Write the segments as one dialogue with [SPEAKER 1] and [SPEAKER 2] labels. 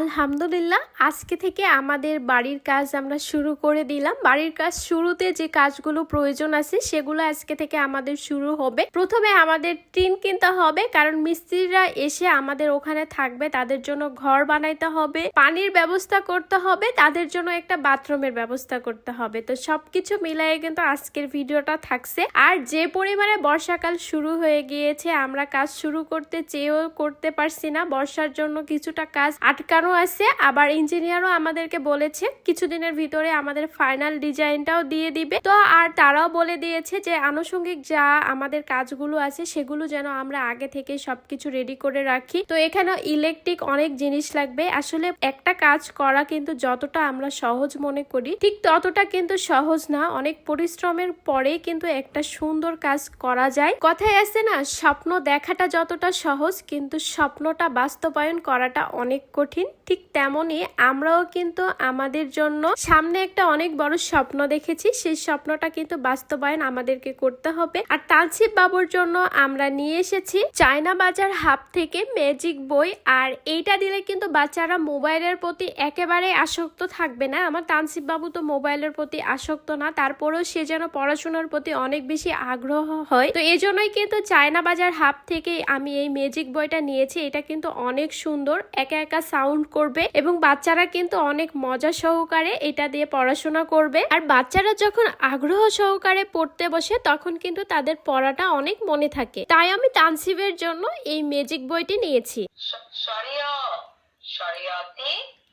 [SPEAKER 1] আলহামদুলিল্লাহ, আজকে থেকে আমাদের বাড়ির কাজ আমরা শুরু করে দিলাম। বাড়ির কাজ শুরুতে যে কাজগুলো প্রয়োজন আছে, সেগুলো আজকে থেকে আমাদের শুরু হবে। প্রথমে আমাদের টিন কিনতে হবে, কারণ মিস্ত্রিরা এসে আমাদের ওখানে থাকবে, তাদের জন্য ঘর বানাইতে হবে, পানির ব্যবস্থা করতে হবে, তাদের জন্য একটা বাথরুমের ব্যবস্থা করতে হবে। তো সবকিছু মিলাই কিন্তু আজকের ভিডিওটা থাকছে। আর যে পরিমাণে বর্ষাকাল শুরু হয়ে গিয়েছে, আমরা কাজ শুরু করতে চেয়েও করতে পারছি না। বর্ষার জন্য কিছুটা কাজ আটকানো আছে। আবার ইঞ্জিনিয়ারও আমাদেরকে বলেছে, কিছুদিনের ভিতরে আমাদের ফাইনাল ডিজাইনটাও দিয়ে দিবে। তো আর তারাও বলে দিয়েছে যে, আনুষঙ্গিক যা আমাদের কাজগুলো আছে, সেগুলো যেন আমরা আগে থেকে সবকিছু রেডি করে রাখি। তো এখানে ইলেকট্রিক অনেক জিনিস লাগবে। আসলে একটা কাজ করা কিন্তু যতটা আমরা সহজ মনে করি, ঠিক ততটা কিন্তু সহজ না। অনেক পরিশ্রমের পরেই কিন্তু একটা সুন্দর কাজ করা যায়। কথায় আছে না, স্বপ্ন দেখাটা যতটা সহজ, কিন্তু স্বপ্নটা বাস্তবায়ন করাটা অনেক কঠিন। ঠিক তেমনই আমরাও কিন্তু আমাদের জন্য সামনে একটা অনেক বড় স্বপ্ন দেখেছি। সেই স্বপ্নটা কিন্তু বাস্তবায়ন আমাদেরকে করতে হবে। আর তানসিব বাবুর জন্য আমরা নিয়ে এসেছি চায়না বাজার হাব থেকে ম্যাজিক বই। আর এইটা দিলে কিন্তু বাচ্চারা মোবাইলের প্রতি একেবারে আসক্ত থাকবে না। আমার তানসিব বাবু তো মোবাইলের প্রতি আসক্ত না, তারপরেও সে যেন পড়াশোনার প্রতি অনেক বেশি আগ্রহ হয়। তো এই জন্যই কিন্তু চায়না বাজার হাব থেকে আমি এই ম্যাজিক বইটা নিয়েছি। এটা কিন্তু অনেক সুন্দর, একা একা সাউন্ড করবে এবং বাচ্চারা কিন্তু অনেক মজা সহকারে এটা দিয়ে পড়াশোনা করবে। আর বাচ্চারা যখন আগ্রহ সহকারে পড়তে বসে তখন কিন্তু তাদের পড়াটা অনেক মনে থাকে। তাই আমি তানসিবের জন্য এই ম্যাজিক বইটি নিয়েছি।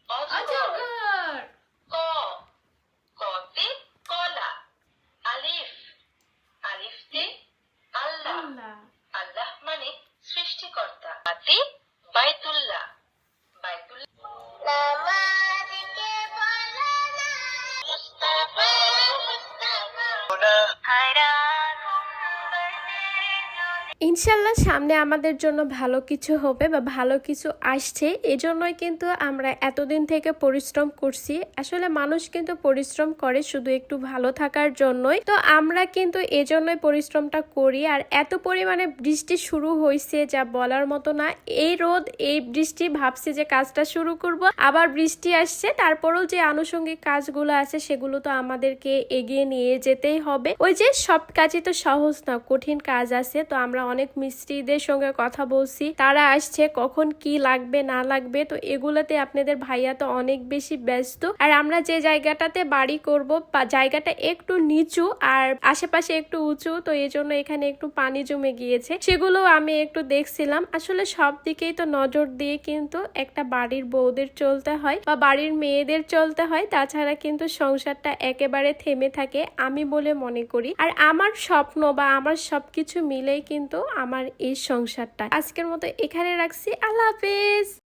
[SPEAKER 2] অজগর। ক কতে
[SPEAKER 1] ইনশাল্লাহ সামনে আমাদের জন্য ভালো কিছু হবে বা ভালো কিছু আসছে। এজন্যই কিন্তু আমরা এতদিন থেকে পরিশ্রম করছি। আসলে মানুষ কিন্তু পরিশ্রম করে শুধু একটু ভালো থাকার জন্যই। তো আমরা কিন্তু এজন্যই পরিশ্রমটা করি আর এত পরিমাণে বৃষ্টি শুরু হয়েছে যা বলার মতো না। এই রোদ, এই বৃষ্টি ভাবছি যে কাজটা শুরু করব। আবার বৃষ্টি আসছে, তারপরেও যে আনুষঙ্গিক কাজগুলো আছে সেগুলো তো আমাদেরকে এগিয়ে নিয়ে যেতেই হবে। ওই যে সব কাজই তো সহজ না, কঠিন কাজ আছে। তো আমরা অনেক মিস্ত্রিদের সঙ্গে কথা বলছি, তারা আসছে কখন কি লাগবে, না লাগবে, তো এগুলোতে আপনাদের ভাইয়া তো অনেক বেশি ব্যস্ত। আর আমরা যে জায়গাটাতে বাড়ি করব জায়গাটা একটু নিচু আর আশেপাশে একটু উঁচু, তো এই জন্য এখানে একটু পানি জমে গিয়েছে। সেগুলো আমি একটু দেখছিলাম। আসলে সব দিকেই তো নজর দিয়ে কিন্তু একটা বাড়ির বউদের চলতে হয়, বা বাড়ির মেয়েদের চলতে হয়। তাছাড়া কিন্তু সংসারটা একেবারে থেমে থাকে, আমি বলে মনে করি। আর আমার স্বপ্ন বা আমার সবকিছু মিলেই কিন্তু আমার এই সংসারটা। আজকের মতো এখানে রাখছি। আল্লাহ হাফেজ।